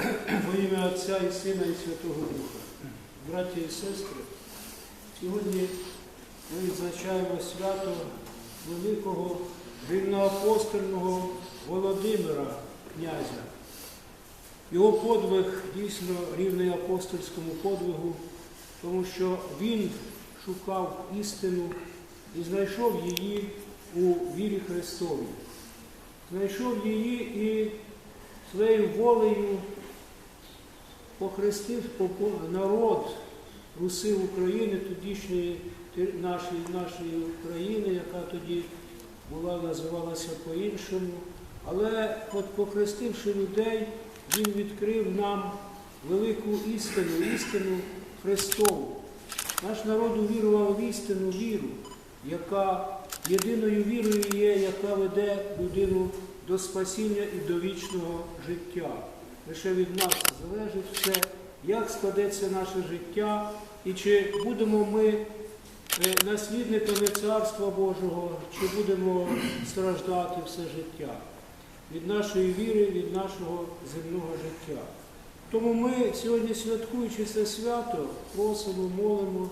Во ім'я Отця і Сина і Святого Духа. Браті і сестри, сьогодні ми відзначаємо свято великого рівноапостольного Володимира князя. Його подвиг дійсно рівний апостольському подвигу, тому що він шукав істину і знайшов її у вірі Христовій. Знайшов її і своєю волею похрестив народ Руси України, тодішньої нашої, нашої України, яка тоді була, називалася по-іншому. Але от похрестивши людей, він відкрив нам велику істину, істину Христову. Наш народ увірував в істину віру, яка єдиною вірою є, яка веде людину до спасіння і до вічного життя. Лише від нас залежить все, як складеться наше життя, і чи будемо ми е, наслідниками Царства Божого, чи будемо страждати все життя від нашої віри, від нашого земного життя. Тому ми сьогодні, святкуючи це свято, просимо, молимо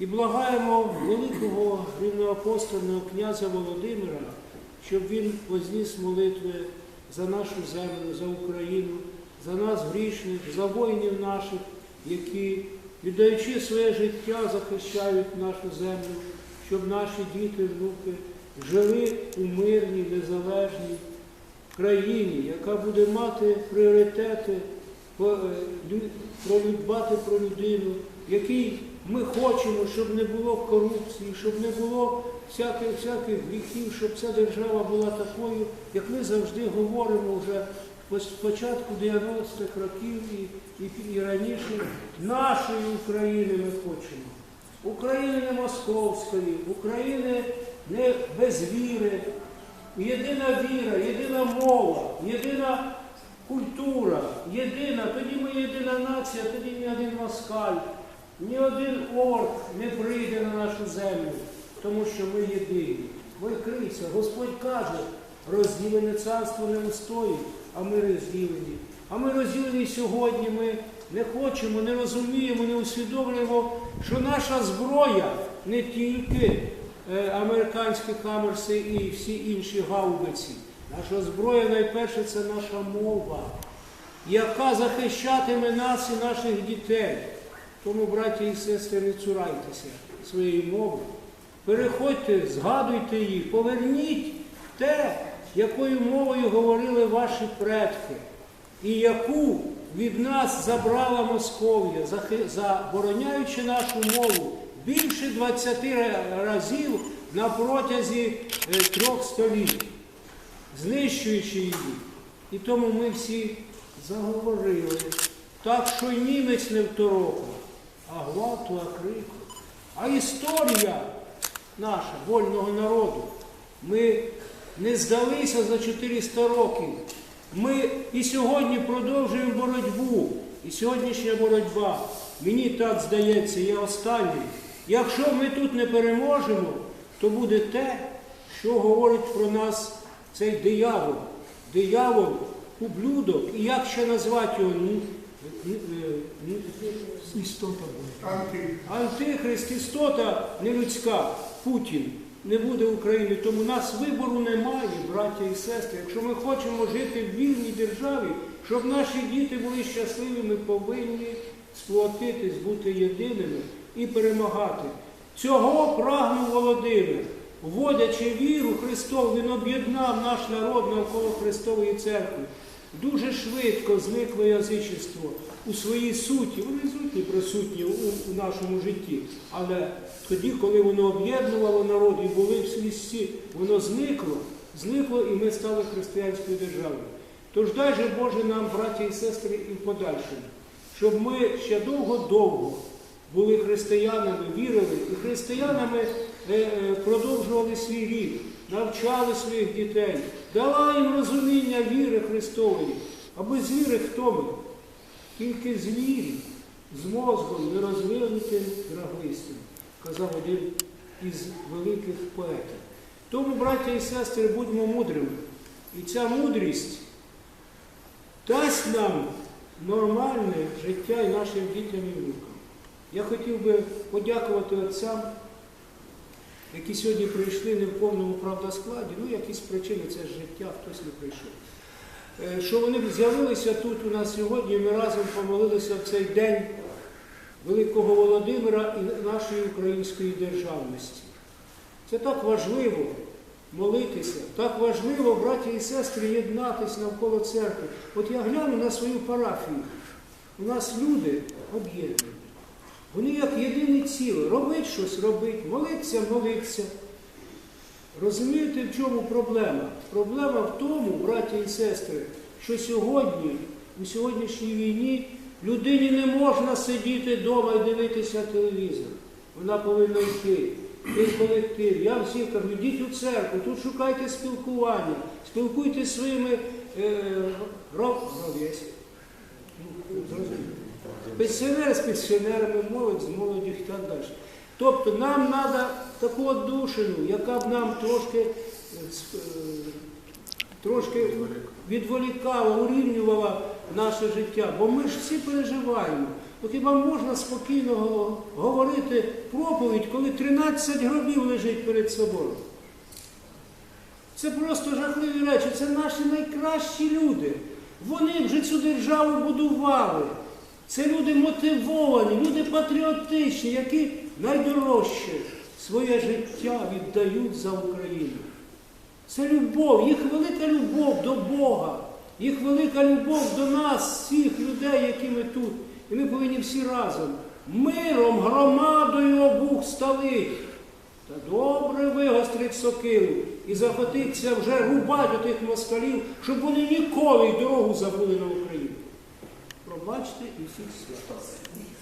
і благаємо великого рівноапостольного князя Володимира, щоб він возніс молитви за нашу землю, за Україну, за нас грішних, за воїнів наших, які, віддаючи своє життя, захищають нашу землю, щоб наші діти, внуки жили у мирній, незалежній країні, яка буде мати пріоритети е, про дбати про людину, який ми хочемо, щоб не було корупції, щоб не було всяких, всяких гріхів, щоб ця держава була такою, як ми завжди говоримо вже з початку 90-х років і, і, і раніше, нашої України ми хочемо. України не московської, України не без віри, єдина віра, єдина мова, єдина культура, єдина, тоді ми єдина нація, тоді ні один москаль, ні один орк не прийде на нашу землю, тому що ми єдині. Ви крися, Господь каже, розділене царство не устоїть, а ми розділені. А ми розділені сьогодні, ми не хочемо, не розуміємо, не усвідомлюємо, що наша зброя не тільки е, американські камерси і всі інші гаубиці. Наша зброя найперше це наша мова, яка захищатиме нас і наших дітей. Тому, браті і сестри, не цурайтеся своєї мови. Переходьте, згадуйте її, поверніть те, якою мовою говорили ваші предки, і яку від нас забрала Московія, забороняючи нашу мову більше 20 разів на протязі е, трьох століть, знищуючи її. І тому ми всі заговорили. Так, що й німець не второпав, а гвалту, а крику. А історія наша, вольного народу, ми не здалися за 400 років. Ми і сьогодні продовжуємо боротьбу. І сьогоднішня боротьба, мені так здається, є останньою. Якщо ми тут не переможемо, то буде те, що говорить про нас цей диявол. Диявол, ублюдок, і як ще назвати його? Е, Істота. Антихрист, істота нелюдська, Путін не буде України. Тому нас вибору немає, браття і сестри. Якщо ми хочемо жити в вільній державі, щоб наші діти були щасливі, ми повинні сплотитись, бути єдиними і перемагати. Цього прагнув Володимир. Вводячи віру Христову, він об'єднав наш народ навколо Христової церкви. Дуже швидко зникло язичество у своїй суті. Вони сутні присутні у, у нашому житті. Але тоді, коли воно об'єднувало народ і були в свісті, воно зникло, зникло і ми стали християнською державою. Тож дай же Боже нам, браті і сестри, і в подальшому, щоб ми ще довго-довго були християнами, вірили і християнами е, е, продовжували свій рід, навчали своїх дітей, дала їм розуміння віри Христової. А без віри хто ми? Тільки звірі з мозгом нерозвинутим драглистим, казав один із великих поетів. Тому, браття і сестри, будьмо мудрими. І ця мудрість дасть нам нормальне життя і нашим дітям і внукам. Я хотів би подякувати отцям, які сьогодні прийшли не в повному правдоскладі, ну якісь причини, це життя, хтось не прийшов. Е, Що вони з'явилися тут у нас сьогодні, і ми разом помолилися в цей день Великого Володимира і нашої української державності. Це так важливо молитися, так важливо, браті і сестри, єднатися навколо церкви. От я гляну на свою парафію. У нас люди об'єднані. Вони як єдине ціле. Робить щось робить, молиться, молиться. Розумієте, в чому проблема? Проблема в тому, браті і сестри, що сьогодні, у сьогоднішній війні, людині не можна сидіти вдома і дивитися телевізор. Вона повинна йти. Той колектив. Я всім кажу, йдіть у церкву, тут шукайте спілкування, спілкуйтесь своїми е, роб... Пенсіонери з пенсіонерами, молодь з молоддю і так далі. Тобто нам треба таку душину, яка б нам трошки, е, е, трошки відволікала, урівнювала наше життя. Бо ми ж всі переживаємо. Ну хіба можна спокійно говорити проповідь, коли 13 гробів лежить перед собою? Це просто жахливі речі, це наші найкращі люди. Вони вже цю державу будували. Це люди мотивовані, люди патріотичні, які найдорожче своє життя віддають за Україну. Це любов, їх велика любов до Бога, їх велика любов до нас, всіх людей, які ми тут. І ми повинні всі разом миром, громадою обух стали. Та добре вигострить сокиру і захотиться вже рубати тих москалів, щоб вони ніколи дорогу забули на Україну пробачте і всіх свят.